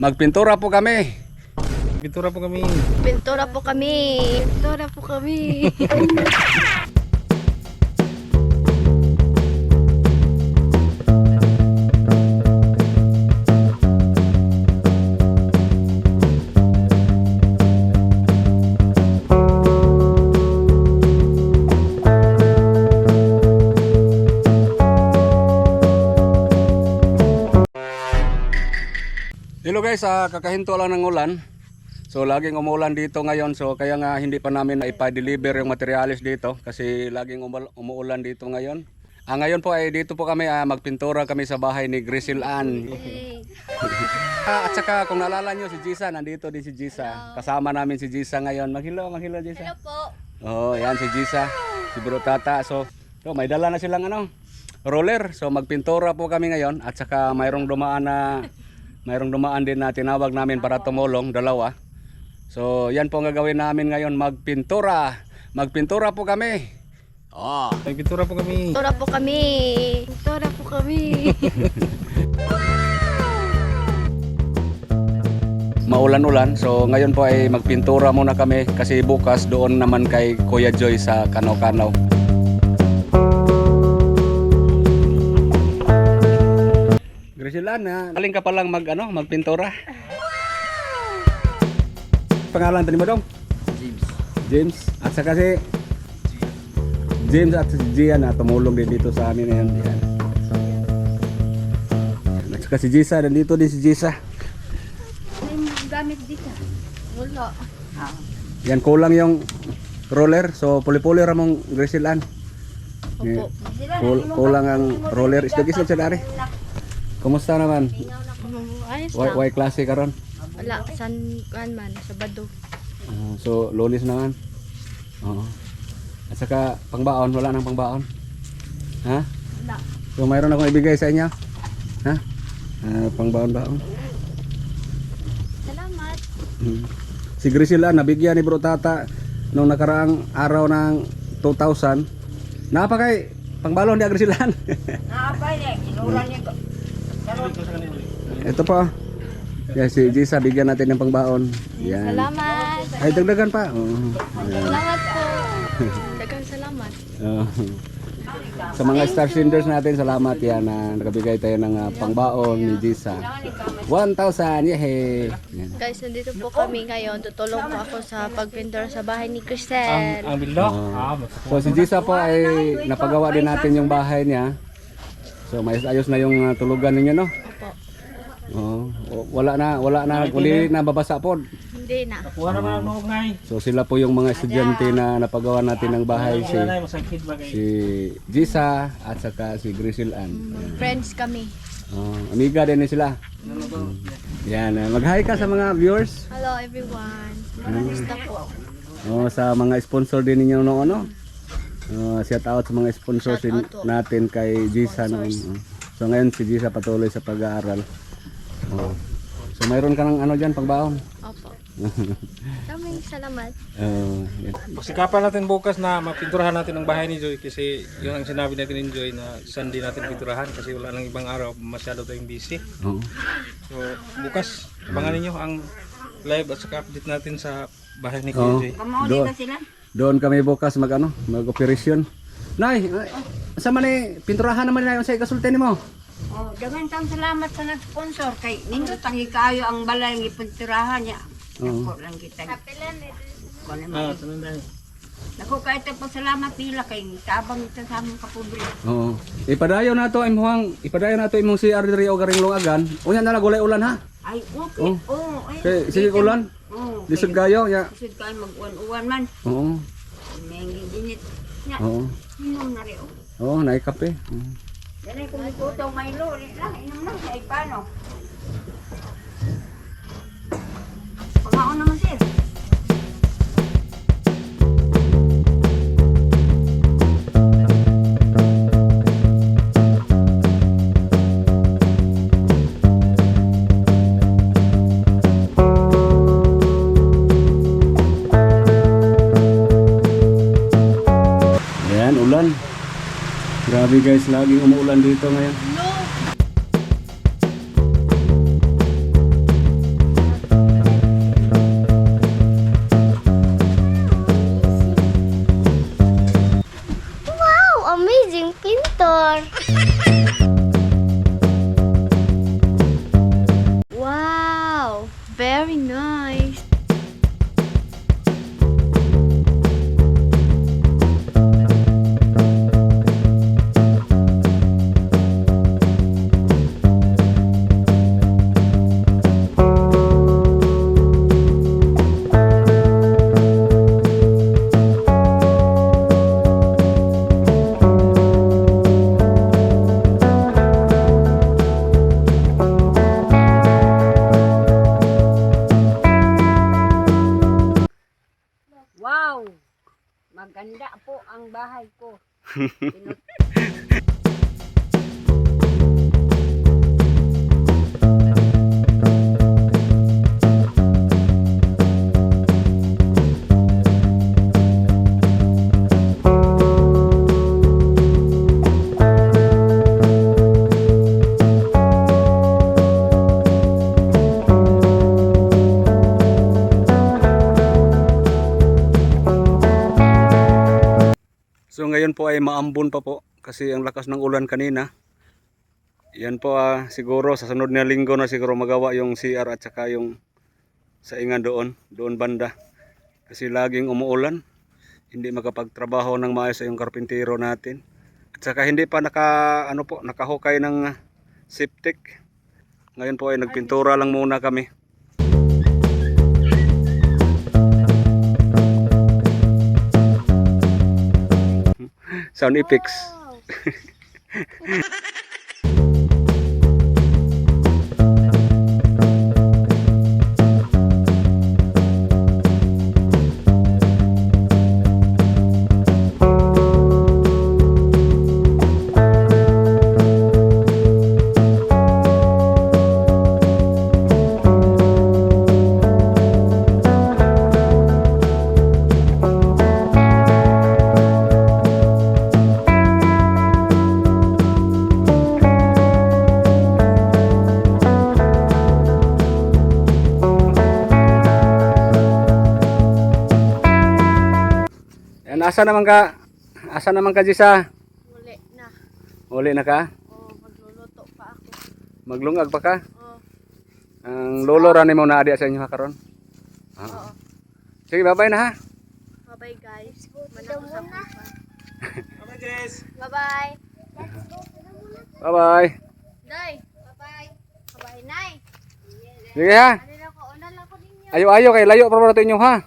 Magpintura po kami. Pintura po kami. Pintura po kami. Pintura po kami. Hello guys, ah, kakahinto lang ng ulan. So laging umuulan dito ngayon so kaya nga hindi pa namin ipa-deliver yung materials dito kasi laging umuulan dito ngayon. Ah, ngayon po ay dito po kami ah, magpintura kami sa bahay ni Grisil Ann. Ah, at saka kung naalala nyo si Jisa, nandito din si Jisa. Kasama namin si Jisa ngayon. Maghilo, maghilo Jisa. Hello po. Oh, yan si Jisa, si Bro Tata. So, so may dala na silang ano, roller. So magpintura po kami ngayon at saka mayroong dumaan na mayroong dumaan din na tinawag namin para tumulong, dalawa. So, yan po ang gagawin namin ngayon, magpintura. Magpintura po kami. Oh. Ay, pintura po kami. Pintura po kami. Pintura po kami. Maulan-ulan. So, ngayon po ay magpintura muna kami kasi bukas doon naman kay Kuya Joy sa Kanaw-Kanaw. Grisilan, ha? Galing ka palang mag, ano, magpintura. Pangalan tani mo dong? James. James. At saka si James at si Gian na tumulong din dito sa amin yan. At saka si Jisa, nandito din si Jisa. gamit dito. Wala. Yan kulang yung roller. So puli-puli ra mong grisilan. Opo. Kul- kulang ang roller. Isdagis lang sa dari. Kumusta naman? Ayos Why, lang. why klase karon? Wala. San kan man. Sabado. Uh, so lolis naman. Oo. At saka pangbaon, wala nang pangbaon. Ha? Wala. So mayroon akong ibigay sa inyo. Ha? Ah, pangbaon-baon. Salamat. Hmm. Si Grisila nabigyan ni Bro Tata nung nakaraang araw ng 2,000. Napa kay pangbalon di Grisilan. Ito po. Yan si Jisa bigyan natin ng pangbaon. Yan. Salamat. Ay dagdagan pa. Oo. Ayan. Salamat po. Dagang salamat. Sa mga star senders natin, salamat yan na nakabigay tayo ng ah, pangbaon ni Jisa. 1,000! Yehey! Yan. Guys, nandito po kami ngayon. Tutulong po ako sa pagpintura sa bahay ni Cristel. Ang bildo? Ah. Ah, mas- So si Jisa po ay napagawa din natin yung bahay niya. So may ayos na yung ah, tulugan ninyo no? Opo. Oo. O, wala na, wala na, uli na babasa po. Hindi na. Kuha naman ang mga ngay. So sila po yung mga estudyante na napagawa natin ng bahay si si Jisa at saka si Grisil Ann. Yan. Friends kami. Oh, amiga din sila. Yan, ah, mag-hi ka sa mga viewers. Hello everyone. Kamusta po? Oh, sa mga sponsor din ninyo no Oh, shout out sa mga sponsor Shout out po. natin kay Jisa noon. Oh. So ngayon si Jisa patuloy sa pag-aaral. Oh. So mayroon ka ng ano diyan pagbaon. Opo. Kaming salamat. Oh, yan. Sikapan natin bukas na mapinturahan natin ang bahay ni Joy kasi yun ang sinabi natin ni Joy na Sunday natin pinturahan kasi wala nang ibang araw masyado tayong busy. Oh. So bukas abangan ninyo ang live at saka update natin sa bahay ni. Kuya Joy. Doon, doon kami bukas mag ano, mag-operasyon. Nay, ay, sa man eh, pinturahan naman na yung sa ikasulti mo. Oh, dagan tang salamat sa nag-sponsor kay nindo tangi kayo ang balay ng ipintirahan niya. Oo. Ako lang kita. Ko na Ah, na. Ako kahit pa salamat pila kay tabang ita sa among kapobre. Oo. Ipadayon na to imong ipadayon na to imong si Ardri o garing lungagan. Unya na lang gulay ulan ha. Ay, okay. Oh. Oh, ay. Sige ulan. Oh, Lisod kayo ya. Lisod kayo mag-uwan-uwan man. Oo. Mengi dinit. Nya, Oo. inom na rin. oh. Oo, naikape. Oo. Yan ay ituto may lori lang. Inom na. Ay, paano? Pamaon naman sir. Grabe guys, laging umuulan dito ngayon. Maganda po ang bahay ko. Ngayon po ay maambon pa po kasi ang lakas ng ulan kanina. Yan po ah, siguro sa sunod na linggo na siguro magawa yung CR at saka yung saingan doon, doon banda. Kasi laging umuulan. Hindi makapagtrabaho ng maayos yung karpintero natin. At saka hindi pa naka ano po, nakahukay ng septic. Ngayon po ay nagpintura lang muna kami. Sound effects. asa naman ka? Asa naman ka, Jisa? Muli na. Uli na ka? Oh, magluluto pa ako. Maglungag pa ka? Oh, Ang lolo rani mo na adi sa inyo ha karon. oo. Ah. Sige, bye-bye na ha. Bye-bye guys. Manapusap pa. Bye Jess. Bye-bye. Bye-bye. Day. Bye-bye. Bye-bye, Nay. Sige ha. Ano ninyo. Ayo-ayo kay layo pa natin inyo ha.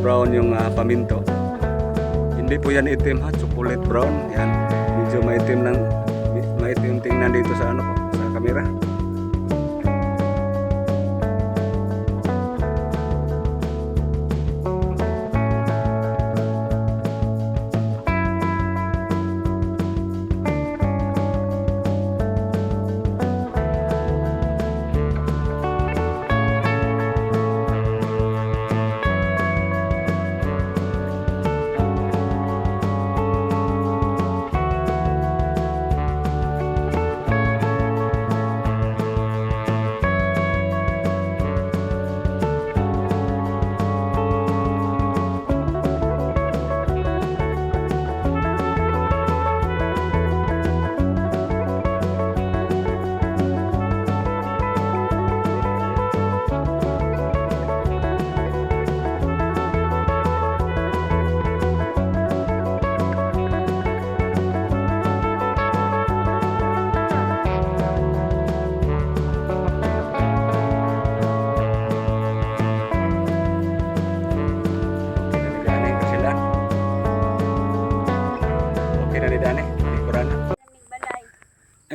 Brown yung ah, paminto. Hindi po yan itim ha, chocolate brown. Yan, medyo maitim lang. Maitim tingnan dito sa ano po, sa kamera.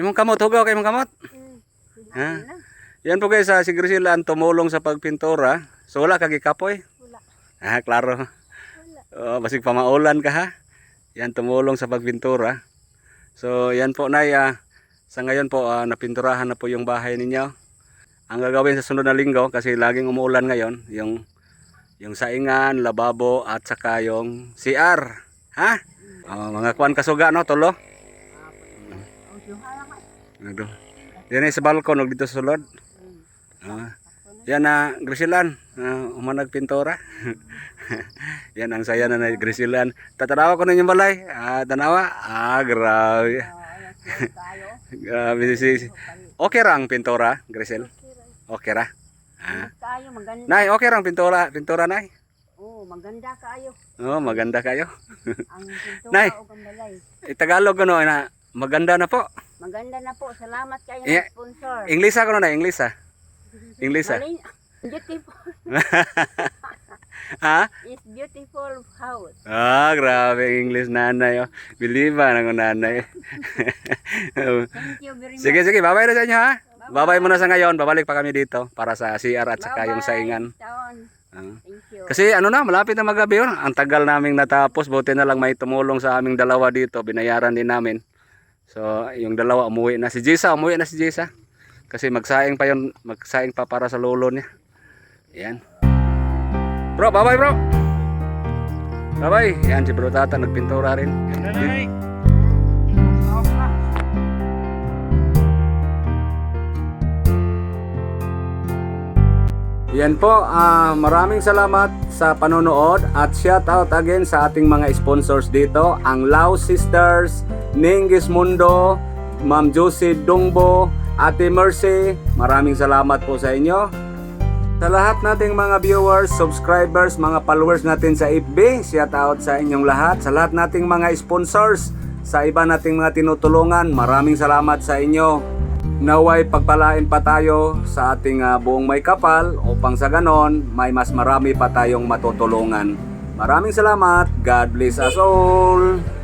Ay mong kamot, hugaw kay mong kamot. Hmm. Ha? Yan po guys, sa si Grisela ang tumulong sa pagpintura. So wala kagi kapoy. Wala. Ah, klaro. Oh, basig pamaulan ka ha. Yan tumulong sa pagpintura. So yan po nay, ah, sa ngayon po ah, napinturahan na po yung bahay ninyo. Ang gagawin sa sunod na linggo kasi laging umuulan ngayon, yung yung saingan, lababo at saka yung CR. Ha? Oh, mga kuan kasuga no, tulo. Ano? Yan ay sa balkon, huwag dito sa sulod. Ah. yan na, Grisilan, uh, umanag pintura. yan ang saya na na Grisilan. Tatanawa ko na yung balay. Ah, tanawa. Ah, grabe. grabe si. Okay ra ang pintura, Grisel? Okay ra. Ah. Nay, okay ra ang pintura, pintura nay. Oh, maganda kayo. Oh, maganda kayo. Ang pintura Nay. o ang balay. Eh, Tagalog ano na maganda na po. Maganda na po. Salamat kayo Yeah. ng sponsor. English ako na, English ah. English ah. Beautiful. Ha? Is beautiful house. Ah, grabe English nanay. Oh. Believe ba ng nanay? Thank you very much. sige, sige. Babay na sa inyo ha. Babay muna sa ngayon. Babalik pa kami dito para sa CR at saka yung saingan. Taon. Thank you. Kasi ano na, malapit na magabi yun. Ang tagal naming natapos. Buti na lang may tumulong sa aming dalawa dito. Binayaran din namin. So, yung dalawa umuwi na. Si Jisa, umuwi na si Jisa. Kasi magsaing pa yun. Magsaing pa para sa lolo niya. Yan. Bro, bye-bye bro. Bye-bye. Yan, si bro tata nagpintura rin. Nanay. Yan po, ah, maraming salamat sa panonood at shout out again sa ating mga sponsors dito, ang Lao Sisters, Ningis Mundo, Ma'am Josie Dungbo, Ate Mercy, maraming salamat po sa inyo. Sa lahat nating mga viewers, subscribers, mga followers natin sa FB, shout out sa inyong lahat. Sa lahat nating mga sponsors, sa iba nating mga tinutulungan, maraming salamat sa inyo. Naway pagpalain pa tayo sa ating ah, buong may kapal upang sa ganon may mas marami pa tayong matutulungan. Maraming salamat. God bless us all.